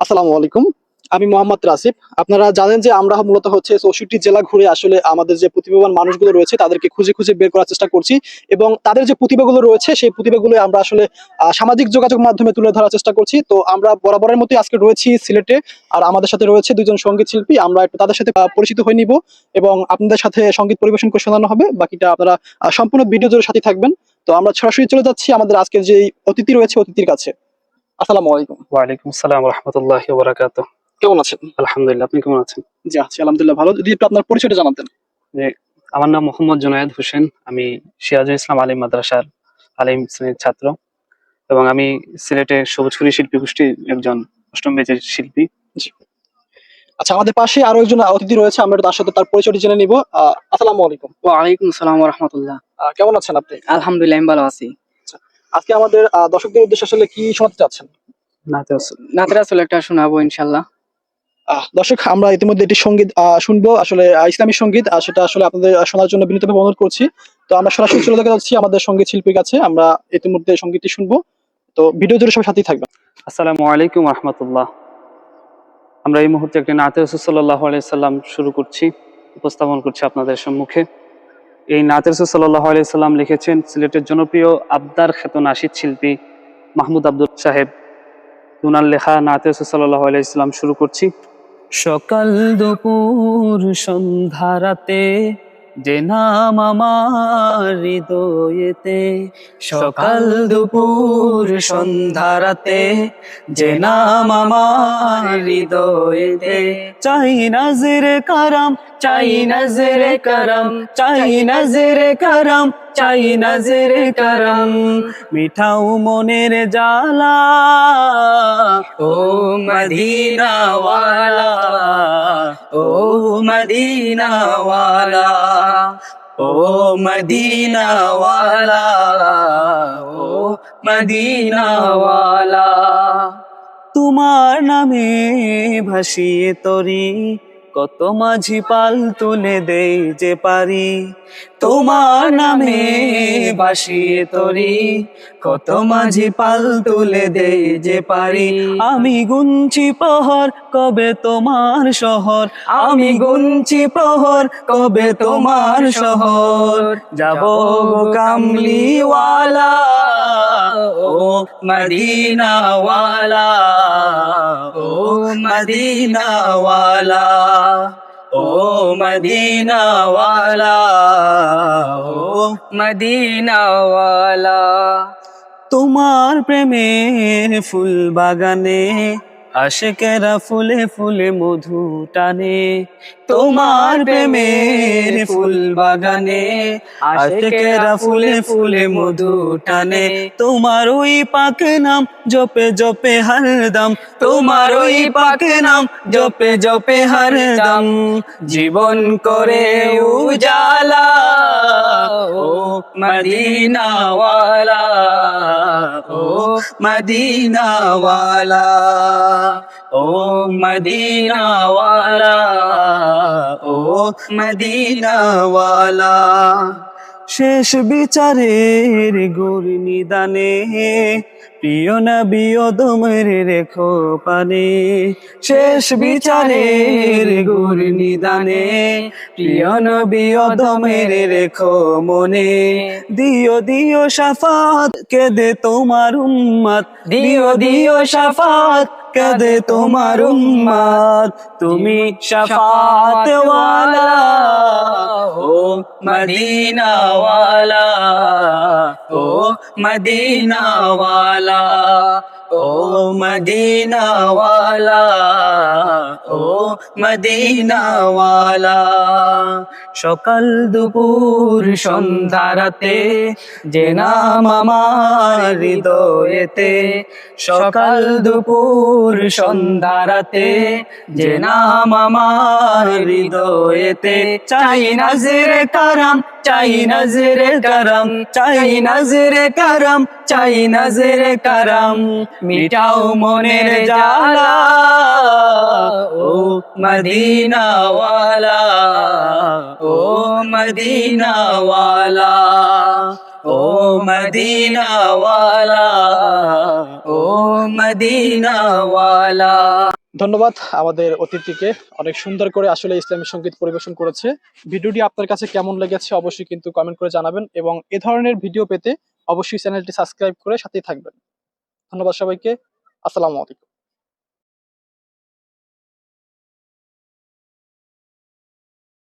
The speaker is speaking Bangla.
আসসালামু আলাইকুম। আমি মোহাম্মদ রাসিফ আপনারা জানেন যে আমরা মূলত হচ্ছে চৌষট্টি জেলা ঘুরে আসলে আমাদের যে প্রতিভাবান মানুষগুলো রয়েছে, তাদেরকে খুঁজে খুঁজে বের করার চেষ্টা করছি এবং তাদের যে প্রতিভাগুলো রয়েছে, সেই প্রতিভাগুলো আমরা আসলে সামাজিক যোগাযোগ মাধ্যমে তুলে ধরার চেষ্টা করছি। তো আমরা বরাবরের মতোই আজকে রয়েছি সিলেটে, আর আমাদের সাথে রয়েছে দুজন সংগীত শিল্পী। আমরা একটু তাদের সাথে পরিচিত হয়ে নিব এবং আপনাদের সাথে সংগীত পরিবেশন করে শোনানো হবে। বাকিটা আপনারা সম্পূর্ণ ভিডিও জোরের সাথে থাকবেন। তো আমরা সরাসরি চলে যাচ্ছি আমাদের আজকের যে অতিথি রয়েছে অতিথির কাছে। আসসালামু আলাইকুম। ওয়ালাইকুম আসসালাম রহমতুল্লাহ বরাকাত কেমন আছেন? আলহামদুলিল্লাহ আপনি কেমন আছেন? জি আছি আলহামদুলিল্লাহ ভালো। যদি একটু আপনার পরিচয়টা জানাতেন। আমার নাম মোহাম্মদ জুনায়েদ হোসেন। আমি সিরাজুল ইসলাম আলিম মাদ্রাসার আলিম শ্রেণির ছাত্র এবং আমি সিলেটের সবুজখুরি শিল্পী গোষ্ঠীর একজন অষ্টম বেজের শিল্পী। আচ্ছা আমাদের পাশে আরও একজন অতিথি রয়েছে আমরা তার সাথে তার পরিচয়টি জেনে নিব। আহ, আসসালামু আলাইকুম। ওয়ালাইকুম আসসালাম রহমতুল্লাহ। আহ, কেমন আছেন আপনি? আলহামদুলিল্লাহ আমি ভালো আছি। আজকে আমাদের দর্শকদের উদ্দেশ্যে আসলে কি শোনাতে চাচ্ছেন? নাতে রাসূল। আসলে একটা শোনাবো ইনশাল্লাহ দর্শক আমরা ইতিমধ্যে একটি সংগীত আহ, শুনব আসলে ইসলামী সংগীত আর সেটা আসলে আপনাদের শোনার জন্য বিনীতভাবে অনুরোধ করছি। তো আমরা সরাসরি চলে দেখা যাচ্ছি আমাদের সংগীত শিল্পীর কাছে আমরা ইতিমধ্যে সঙ্গীতটি শুনব। তো ভিডিও জুড়ে সব সাথেই থাকবে আসসালামু আলাইকুম রহমতুল্লাহ আমরা এই মুহূর্তে একটি নাতে রসুল্লাহ সাল্লাম শুরু করছি উপস্থাপন করছি আপনাদের সম্মুখে। এই নাতে সাল্লাহ সাল্লাম লিখেছেন, সিলেটের জনপ্রিয় আবদার খ্যাত নাসিদ শিল্পী মাহমুদ আব্দুল সাহেব। উনার লেখা নাতে সাল্লাহ শুরু করছি। সকাল দুপুর সন্ধ্যারাতে যে নাম আমার হৃদয়েতে, সকাল দুপুর সন্ধ্যারাতে যে নাম আমার হৃদয়েতে, চাই নজরে কারাম, চাই নজরে করম, চাই নজরে করম চাই নজরে করম, মিঠাও মনের জালা ও মদিনা ওয়ালা ও মদিনা ওয়ালা ও মদিনা ওয়ালা ও মদিনা ওয়ালা তোমার নামে ভাসিয়ে তরি কত মাঝি পাল তুলে দেই যে পারি। তোমার নামে বাসিয়ে তরি। কত মাঝি পাল তুলে দেই যে পারি। আমি গুনছি প্রহর কবে তোমার শহর। আমি গুনছি প্রহর কবে তোমার শহর। যাব কামলিওয়ালা ও মদিনাওয়ালা ও মদিনাওয়ালা ও মদিনা ওয়ালা ও মদিনাওয়ালা তোমার প্রেমের ফুল বাগানে আশেকেরা ফুলে ফুলে মধু টানে, তোমার প্রেমের ফুল বাগানে। আশেকেরা ফুলে ফুলে মধু টানে, তোমার ওই পাক নাম জপে জপে হরদম তোমার ওই পাক নাম জপে জপে হরদম জীবন করে উজালা ও মদিনাওয়ালা ও মদিনাওয়ালা ও মদিনাওয়ালা ও মদিনাওয়ালা শেষ বিচারের গুর নিদানে। প্রিয় নবী দমের রেখো পানে। শেষ বিচারের গুর নিদানে। প্রিয় নবী দমের রেখো মনে। দিও দিও সাফাত, কেদে তোমার উম্মত। দিও দিও সাফাত কেদে তোমার উম্মাদ। তুমি সাফাত ওয়ালা ও মদিনা ওয়ালা ও মদিনা ও মদিনাওয়ালা ও মদিনাওয়ালা। সকাল দুপুর সন্ধ্যারাতে যে নাম আমার হৃদয়েতে। সকাল দুপুর সন্ধ্যারাতে যে নাম আমার হৃদয়েতে। চাই নজরে করম চাই নজরে করম, চাই নজরে করম, চাই নজরে করম। মিটাও মনের জালা ও মদিনাওয়ালা ও মদিনাওয়ালা ও মদিনাওয়ালা ও মদিনাওয়ালা। ধন্যবাদ আমাদের অতিথিকে। অনেক সুন্দর করে আসলে ইসলামী সংগীত পরিবেশন করেছে। ভিডিওটি আপনার কাছে কেমন লেগেছে অবশ্যই কিন্তু কমেন্ট করে জানাবেন এবং এ ধরনের ভিডিও পেতে অবশ্যই চ্যানেলটি সাবস্ক্রাইব করে সাথেই থাকবেন। ধন্যবাদ সবাইকে। আসসালামু আলাইকুম।